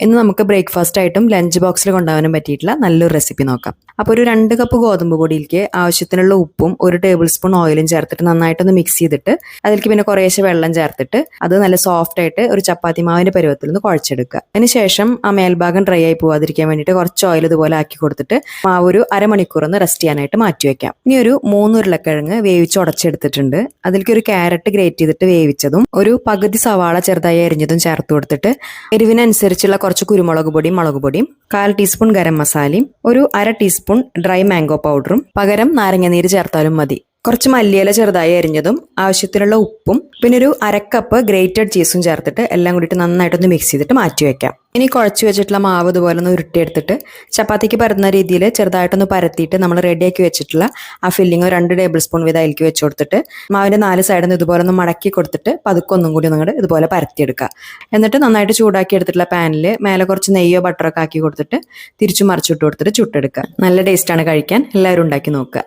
ഇന്ന് നമുക്ക് ബ്രേക്ക്ഫാസ്റ്റ് ആയിട്ടും ലഞ്ച് ബോക്സിൽ കൊണ്ടുപോകാനും പറ്റിയിട്ടുള്ള നല്ലൊരു റെസിപ്പി നോക്കാം. അപ്പോൾ ഒരു രണ്ട് കപ്പ് ഗോതമ്പ് പൊടിയിലേക്ക് ആവശ്യത്തിനുള്ള ഉപ്പും ഒരു ടേബിൾ സ്പൂൺ ഓയിലും ചേർത്തിട്ട് നന്നായിട്ടൊന്ന് മിക്സ് ചെയ്തിട്ട് അതിലേക്ക് പിന്നെ കുറേശ്ശെ വെള്ളം ചേർത്തിട്ട് അത് നല്ല സോഫ്റ്റ് ആയിട്ട് ഒരു ചപ്പാത്തി മാവിന്റെ പരുവത്തിൽ നിന്ന് കുഴച്ചെടുക്കുക അതിനുശേഷം ആ മേൽഭാഗം ഡ്രൈ ആയി പോവാതിരിക്കാൻ വേണ്ടിയിട്ട് കുറച്ച് ഓയിൽ ഇതുപോലെ ആക്കി കൊടുത്തിട്ട് മാവ് ഒരു അരമണിക്കൂർ ഒന്ന് റെസ്റ്റ് ചെയ്യാനായിട്ട് മാറ്റി വെക്കാം. ഇനി ഒരു മൂന്ന് ഉരുളക്കിഴങ്ങ് വേവിച്ച് ഉടച്ചെടുത്തിട്ടുണ്ട്. അതിലേക്ക് ഒരു ക്യാരറ്റ് ഗ്രേറ്റ് ചെയ്തിട്ട് വേവിച്ചതും ഒരു പകുതി സവാള ചെറുതായി അരിഞ്ഞതും ചേർത്ത് കൊടുത്തിട്ട് എരിവിനനുസരിച്ചുള്ള കുറച്ച് കുരുമുളക് പൊടിയും മുളക് പൊടിയും കാൽ ടീസ്പൂൺ ഗരം മസാലയും ഒരു അര ടീസ്പൂൺ ഡ്രൈ മാംഗോ പൗഡറും പകരം നാരങ്ങ നീര് ചേർത്താലും മതി. കുറച്ച് മല്ലിയില ചെറുതായി അരിഞ്ഞതും ആവശ്യത്തിനുള്ള ഉപ്പും പിന്നെ ഒരു അരക്കപ്പ് ഗ്രേറ്റഡ് ചീസും ചേർത്തിട്ട് എല്ലാം കൂടിയിട്ട് നന്നായിട്ടൊന്ന് മിക്സ് ചെയ്തിട്ട് മാറ്റി വെക്കാം. ഇനി കുഴച്ച് വെച്ചിട്ടുള്ള മാവ് ഇതുപോലെ ഒന്ന് ഉരുട്ടിയെടുത്തിട്ട് ചപ്പാത്തിക്ക് പരത്തുന്ന രീതിയിൽ ചെറുതായിട്ടൊന്ന് പരത്തിയിട്ട് നമ്മൾ റെഡിയാക്കി വെച്ചിട്ടുള്ള ആ ഫില്ലിങ് രണ്ട് ടേബിൾ സ്പൂൺ വീതം അതിലേക്ക് വെച്ച് കൊടുത്തിട്ട് മാവിന്റെ നാല് സൈഡിൽ നിന്ന് ഇതുപോലെ ഒന്ന് മടക്കി കൊടുത്തിട്ട് പതുക്കെ ഒന്നും കൂടി നിങ്ങളുടെ ഇതുപോലെ പരത്തിയെടുക്കുക. എന്നിട്ട് നന്നായിട്ട് ചൂടാക്കി എടുത്തിട്ടുള്ള പാനിൽ മേലെ കുറച്ച് നെയ്യോ ബട്ടറോ ഒക്കെ ആക്കി കൊടുത്തിട്ട് തിരിച്ചു മറിച്ചിട്ട് കൊടുത്തിട്ട് ചുട്ടെടുക്കുക. നല്ല ടേസ്റ്റാണ് കഴിക്കാൻ. എല്ലാവരും ഉണ്ടാക്കി നോക്കുക.